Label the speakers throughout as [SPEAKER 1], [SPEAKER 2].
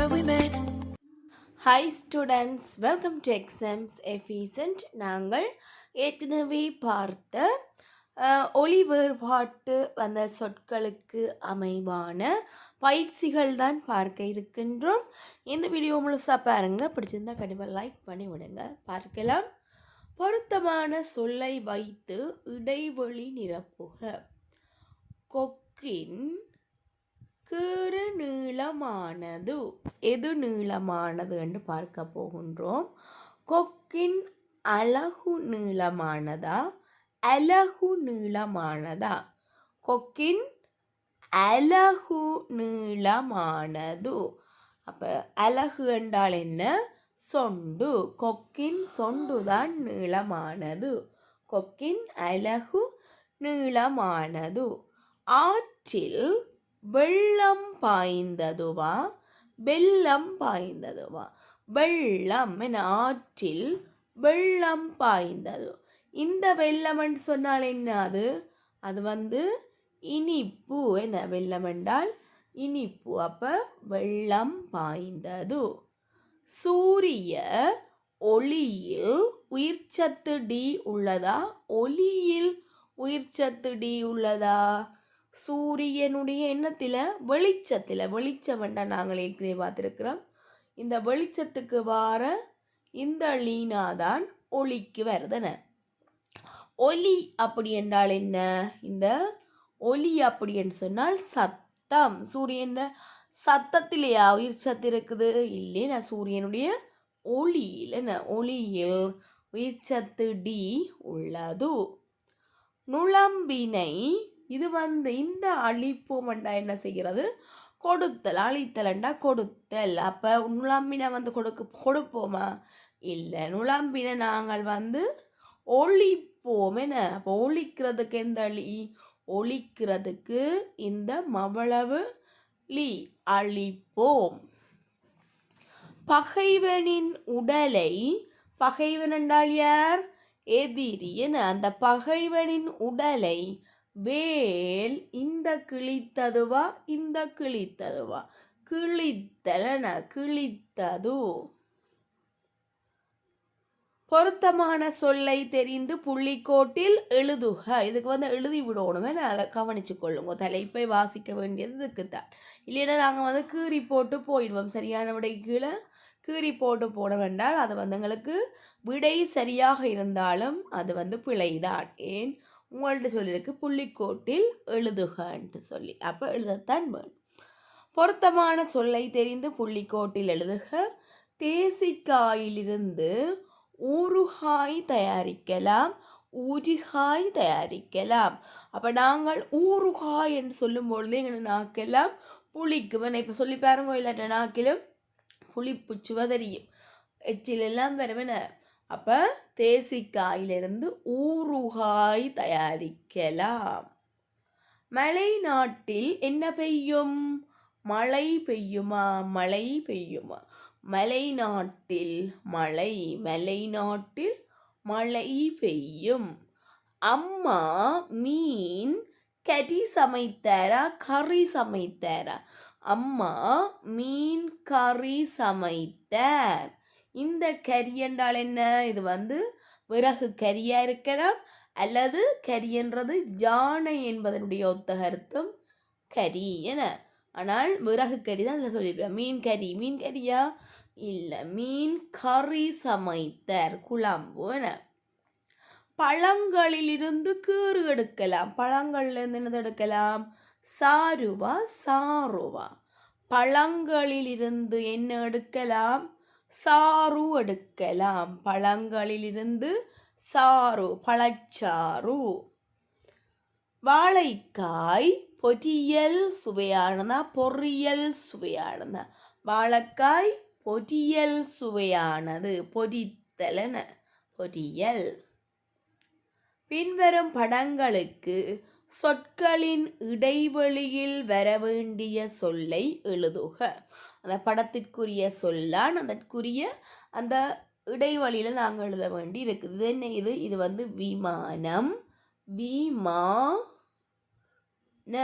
[SPEAKER 1] remember we met.
[SPEAKER 2] Hi students welcome to exams efficient நாங்கள் ஏற்கனவே பார்த்த ஒளி வேறுபாட்டு வந்த சொற்களுக்கு அமைவான பயிற்சிகள் தான் பார்க்க இருக்கின்றோம். இந்த வீடியோ முழுசாக பாருங்கள் பிடிச்சிருந்தா கண்டிப்பாக லைக் பண்ணி விடுங்க. பார்க்கலாம். பொருத்தமான சொல்லை வைத்து இடைவெளி நிரப்புக. கொக்கின் கீறு நீளமானது. எது நீளமானது என்று பார்க்க போகின்றோம். கொக்கின் அழகு நீளமானதா? அழகு நீளமானதா? கொக்கின் அழகு நீளமானது. அப்போ அழகு என்றால் என்ன? சொண்டு. கொக்கின் சொண்டு தான் நீளமானது. கொக்கின் அழகு நீளமானது. ஆற்றில் வெள்ளம் பாய்ந்ததுவா? வெள்ளம் பாய்ந்ததுவா? வெள்ளம் என ஆற்றில் வெள்ளம் பாய்ந்தது. இந்த வெள்ளம்னு சொன்னால் என்ன அது அது வந்து இனிப்பு என்ன வெள்ளம் என்றால் இனிப்பு. அப்போ வெள்ளம் பாய்ந்தது. சூரிய ஒளியில் உயிர்ச்சத்து டி உள்ளதா? ஒளியில் உயிர்ச்சத்து டி உள்ளதா? சூரியனுடைய எண்ணத்தில் வெளிச்சத்தில் வெளிச்சம் வேண்டாம் நாங்கள் ஏற்கனவே பார்த்துருக்குறோம். இந்த வெளிச்சத்துக்கு வார இந்த லீனா தான் ஒளிக்கு வருதுன. ஒலி அப்படி என்றால் என்ன? இந்த ஒலி அப்படின்னு சொன்னால் சத்தம். சூரியன் சத்தத்திலேயா உயிர் சத்து இருக்குது இல்லைன்னா சூரியனுடைய ஒளியில் என்ன ஒளியில் உயிர் சத்து டி உள்ளது. நுளம்பினை இது வந்து இந்த அழிப்போம்டா என்ன செய்கிறது? கொடுத்தல் அழித்தலண்டா கொடுத்தல். அப்போ நுழம்பினை வந்து கொடுக்க கொடுப்போமா? இல்லை நுழம்பினை நாங்கள் வந்து ஒழிப்போம் என்ன? அப்போ ஒழிக்கிறதுக்கு எந்த அழி ஒழிக்கிறதுக்கு இந்த மவளவு லி அழிப்போம். பகைவனின் உடலை பகைவன் என்றால் யார்? எதிரி என அந்த பகைவனின் உடலை வேல் இந்த கிழித்ததுவா இந்த கிழித்ததுவா? கிழித்தலன கிழித்தது? பொருத்தமான சொல்லை தெரிந்து புள்ளிக்கோட்டில் எழுதுக. இதுக்கு வந்து எழுதி விடணுமே நான் அதை கவனிச்சு கொள்ளுங்க. தலைப்பை வாசிக்க வேண்டியது இதுக்கு தான் இல்லைன்னா நாங்கள் வந்து கீறி போட்டு போயிடுவோம். சரியான விடை கீழே கீறி போட்டு போட வேண்டால் அது வந்து எங்களுக்கு விடை சரியாக இருந்தாலும் அது வந்து பிழைதான். ஏன்? உங்கள்கிட்ட சொல்லியிருக்கு புள்ளிக்கோட்டில் எழுதுகன்ட்டு சொல்லி. அப்போ எழுதத்தான் வேணும். பொருத்தமான சொல்லை தெரிந்து புள்ளிக்கோட்டில் எழுதுக. தேசிக்காயிலிருந்து ஊறுகாய் தயாரிக்கலாம் ஊறுகாய் தயாரிக்கலாம். அப்போ நாங்கள் ஊறுகாய் என்று சொல்லும் பொழுது எங்கள் நாக்கெல்லாம் புளிக்குவன் இப்போ சொல்லி பாருங்க இல்லாட்ட நாக்கிலும் புளிப்பு சுவதறியும். எச்சிலெல்லாம் வருவன அப்போ தேசிக்காயிலிருந்து ஊறுகாய் தயாரிக்கலாம். மலை நாட்டில் என்ன பெய்யும்? மழை பெய்யுமா? மழை பெய்யுமா? மலை நாட்டில் மழை மலை நாட்டில் மழை பெய்யும். அம்மா மீன் கறி சமைத்தாரா? கறி சமைத்தாரா? அம்மா மீன் கறி சமைத்தார் இந்த கரி என்றால் என்ன? இது வந்து விறகு கரியாக இருக்கலாம் அல்லது கரியன்றது யானை என்பதனுடைய ஒத்த கருத்தும் கரி என. ஆனால் விறகு கறி தான் இதில் சொல்லியிருப்பேன் மீன் கறி மீன் கறியா? இல்லை மீன் கறி சமைத்தர் குழம்பு என. பழங்களிலிருந்து கீறு எடுக்கலாம். பழங்கள்லேருந்து என்னது எடுக்கலாம்? சாருவா சாருவா. பழங்களிலிருந்து என்ன எடுக்கலாம்? சாறு எடுக்கலாம். பழங்களிலிருந்து சாறு பழச்சாறு. வாழைக்காய் பொரியல் சுவையானதா? பொரியல் சுவையானதா? வாழைக்காய் பொரியல் சுவையானது. பொரித்தலன பொரியல். பின்வரும் படங்களுக்கு சொற்களின் இடைவெளியில் வர வேண்டிய சொல்லை எழுதுக. அந்த படத்திற்குரிய சொல்லான் அதற்குரிய அந்த இடைவெளியில் நாங்கள் எழுத வேண்டி இருக்குது இது என்ன இது? இது வந்து விமானம். விமா ந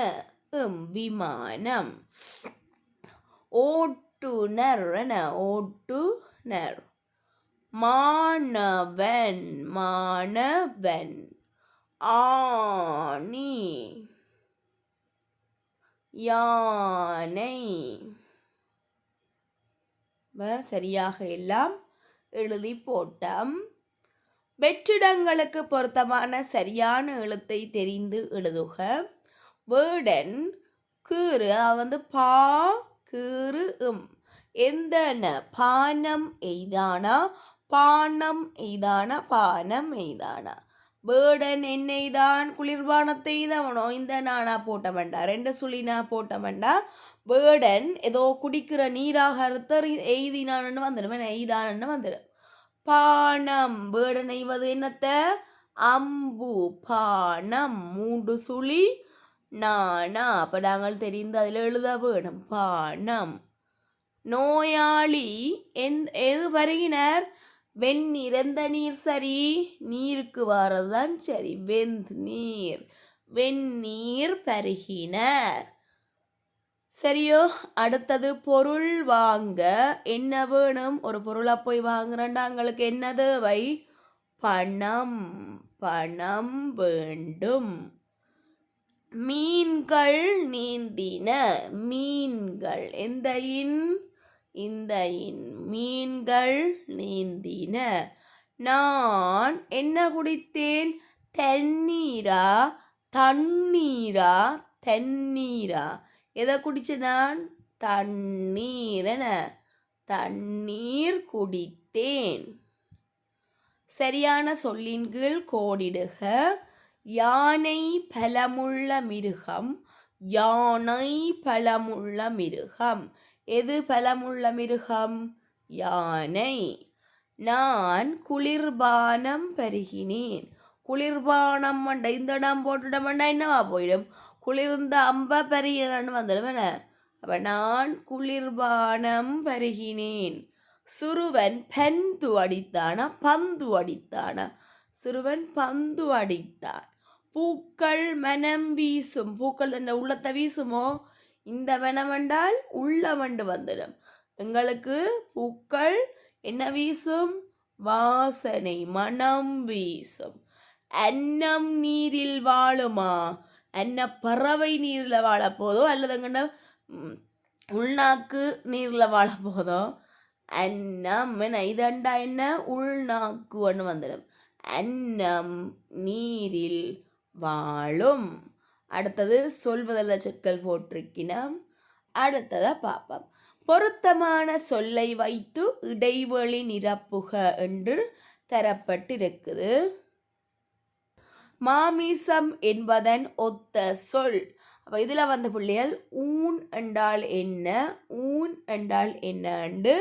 [SPEAKER 2] விமானம். ஓட்டு ஓட்டுனர் என ஓட்டுனர் மாணவன் மாணவன். ஆணி. யானை. வ சரியாக எல்லாம் எழுதி போட்டோம். வெற்றிடங்களுக்கு பொருத்தமான சரியான எழுத்தை தெரிந்து எழுதுக. வேர்டன் கீறு வந்து பா கீறு இம் எந்த பானம் எய்தானா? பானம் எய்தானா? பானம் எய்தானா? வேடன் என்னை தான் குளிர்பானத்தை தவனோ இந்த நானா போட்ட வேண்டா ரெண்டு சுழினா போட்ட வேண்டா வேடன் ஏதோ குடிக்கிற நீராக அறுத்தர் எய்தினான்னு வந்துடும். எய்தான்னு வந்துடும். பானம். வேடன் எய்வது என்னத்த? அம்பு. பானம். மூன்று சுழி. நானா. அப்போ நாங்கள் தெரிந்து அதில் எழுத வேணும். பானம். நோயாளி. எந் எது வருகினர்? வெந்நீர் எந்த நீர் சரி நீருக்கு வாரதுதான் சரி. வெந்த் நீர் வெந்நீர் பருகினர். சரியோ அடுத்தது பொருள் வாங்க. என்ன வேணும்? ஒரு பொருளை போய் வாங்குறேன்டா. எங்களுக்கு என்ன தேவை பணம் பணம் வேண்டும். மீன்கள் நீந்தின. மீன்கள் எந்த இன்? இந்த இன் மீன்கள் நீந்தின. நான் என்ன குடித்தேன்? தண்ணீரா? தண்ணீரா? தண்ணீரா? எதை குடிச்ச நான்? தண்ணீரன தண்ணீர் குடித்தேன். சரியான சொல்லின் கீழ் கோடிடுக. யானை பலமுள்ள மிருகம் யானை பலமுள்ள மிருகம். எது பலமுள்ள மிருகம்? யானை. நான் குளிர்பானம் பருகினேன் குளிர்பானம் மண்டை இந்த இடம் போட்டுட மண்டா என்னவா போயிடும்? குளிர்ந்த அம்ப பருகினான்னு வந்துடும் அப்போ நான் குளிர்பானம் பருகினேன் சுருவன் பந்து அடித்தானா பந்து அடித்தானா? சிறுவன் பந்து அடித்தான். பூக்கள் மனம் வீசும். பூக்கள் இந்த உள்ளத்தை வீசுமோ? இந்த வனவண்டால் உள்ள வண்டு வந்துடும். எங்களுக்கு பூக்கள் என்ன வீசும்? வாசனை மனம் வீசும். அன்னம் நீரில் வாழுமா? அன்ன பறவை நீரில் வாழ போதோ? அல்லது எங்கன உள்நாக்கு நீரில் வாழ போதோ? அன்னம் என்ன இதண்டா என்ன? உள்நாக்கு ஒன்று வந்துடும். அன்னம் நீரில் வாழும். அடுத்தது சொல்வதல்ல சொற்கள் போட்டிருக்கினோம் அடுத்ததாக பார்ப்போம் பொருத்தமான சொல்லை வைத்து இடைவெளி நிரப்புக என்று தரப்பட்டிருக்குது. மாமிசம் என்பதன் ஒத்த சொல். அப்போ இதில் வந்த பிள்ளைகள் ஊன் என்றால் என்ன ஊன் என்றால் என்னன்னு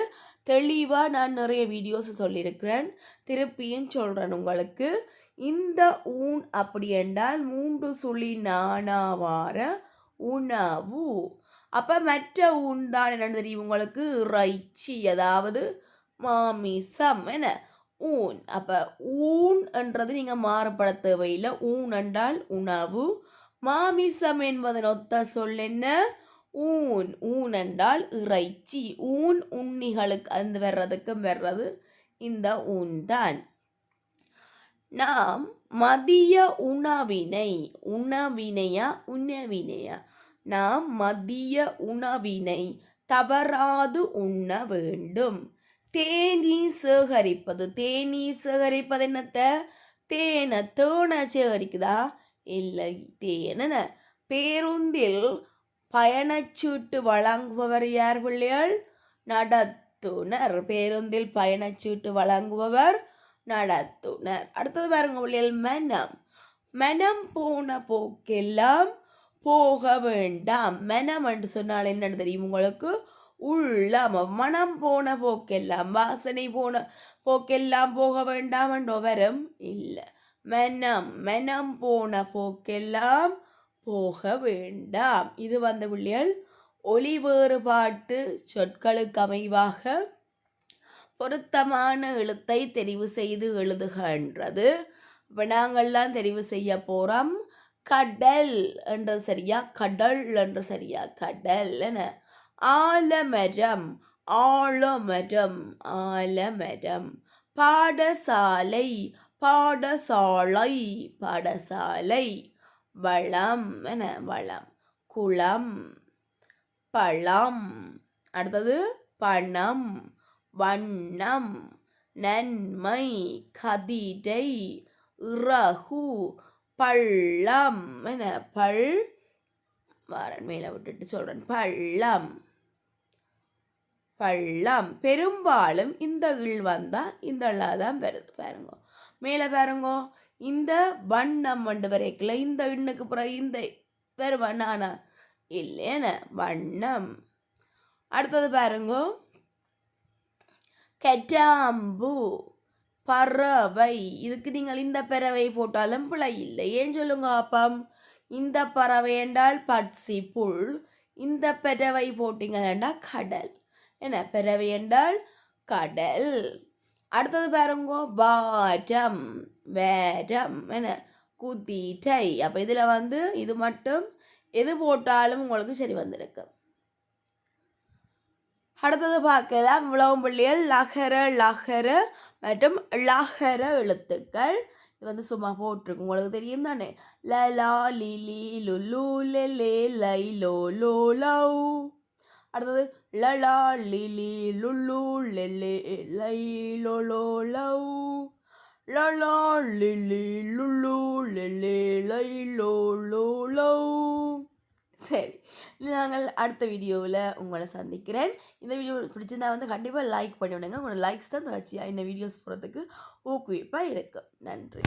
[SPEAKER 2] தெளிவாக நான் நிறைய வீடியோஸ் சொல்லியிருக்கிறேன். திருப்பியும் சொல்கிறேன் உங்களுக்கு. இந்த ஊன் அப்படி என்றால் மூன்று சுழி நானாவார உணவு. அப்போ மற்ற ஊன் தான் என்னென்னு தெரியும் உங்களுக்கு? இறைச்சி அதாவது மாமிசம் என்ன ஊன் அப்போ ஊன் என்றது நீங்கள் மாறுபட தேவையில்லை. ஊன் என்றால் உணவு. மாமிசம் என்பதன் ஒத்த சொல் என்ன? ஊன் ஊன் என்றால் இறைச்சி. ஊன் உண்ணிகளுக்கு அந்த வர்றதுக்கும் வர்றது இந்த ஊன் தான். நாம் மதிய உணவினை உணவினையா உணவினையா? நாம் மதிய உணவினை தவறாது உண்ண வேண்டும். தேநீர் சேகரிப்பது தேநீர் சேகரிப்பது என்னத்த? தேனை தேனை சேகரிக்குதா? இல்லை தேன பேருந்தில் பயணச்சீட்டு வழங்குபவர் யார் பிள்ளைகள்? நடத்துனர். பேருந்தில் பயணச்சீட்டு வழங்குபவர் நடத்துனர் அடுத்தது பாருங்க பிள்ளைகள் மனம் மனம் போன போக்கெல்லாம் போக வேண்டாம் மனம் என்று சொன்னால் என்னன்னு தெரியும் உங்களுக்கு உள்ளம் மனம் போன போக்கெல்லாம் வாசனை போன போக்கெல்லாம் போக வேண்டாம் என்றோ வரும் இல்லை மனம் மனம் போன போக்கெல்லாம் போக வேண்டாம் இது வந்த பிள்ளைகள் ஒளி வேறுபாட்டு சொற்களுக்கு அமைவாக பொருத்தமான எழுத்தை தெரிவு செய்து எழுதுகின்றது இப்போ நாங்கள்லாம் தெரிவு செய்ய போகிறோம் கடல் என்று சரியா? கடல் என்று சரியா? கடல் என்ன ஆலமரம் ஆலமரம் ஆலமரம். பாடசாலை பாடசாலை பாடசாலை. வளம் என்ன வளம். குளம் பழம். அடுத்தது பணம். வண்ணம் நன்மை கதிரை இறகு பள்ளம் என்ன பள்? வாரன் மேலே விட்டுட்டு சொல்கிறேன் பள்ளம். பள்ளம். பெரும்பாலும் இந்த இல் வந்தால் இந்த தான் வருது. பாருங்க. மேலே பாருங்க. இந்த வண்ணம் வண்டு வரைக்கல. இந்த எண்ணுக்கு பிறகு இந்த வேறு வண்ணானா இல்லைன்னு வண்ணம். அடுத்தது பாருங்க. கெட்டாம்பு. பறவை. இதுக்கு நீங்கள் இந்த பறவை போட்டாலும் பிழை இல்லை. ஏன் சொல்லுங்க அப்பம் இந்த பறவை என்றால் பட்சி புல். இந்த பறவை போட்டிங்கன்னா கடல். என்ன பறவை என்றால் கடல். அடுத்தது பாருங்க வாரம் வேரம் என்ன குதிரை. அப்போ இதில் வந்து இது மட்டும். எது போட்டாலும் உங்களுக்கு சரி வந்திருக்கு. அடுத்தது பார்க்கலாம் இவ்வளவு லகர லகர மற்றும் லகர எழுத்துக்கள். இது வந்து சும்மா போட்டிருக்கு உங்களுக்கு தெரியும் தானே ல லா லி லுலு லே லை லோ லோ லவ் அடுத்தது லலா லிலி லுலு லே லை லோ லோ லவ் லலா லிலி லுலு லே. லே லை லோ லோ லவ் சரி. நாங்கள் அடுத்த வீடியோவில் உங்களை சந்திக்கிறேன். இந்த வீடியோ பிடிச்சிருந்தா வந்து கண்டிப்பாக லைக் பண்ணி விடுங்க உங்களோட லைக்ஸ் தான் தொடர்ச்சியாக இந்த வீடியோஸ் போகிறதுக்கு ஊக்குவிப்பாக இருக்குது நன்றி.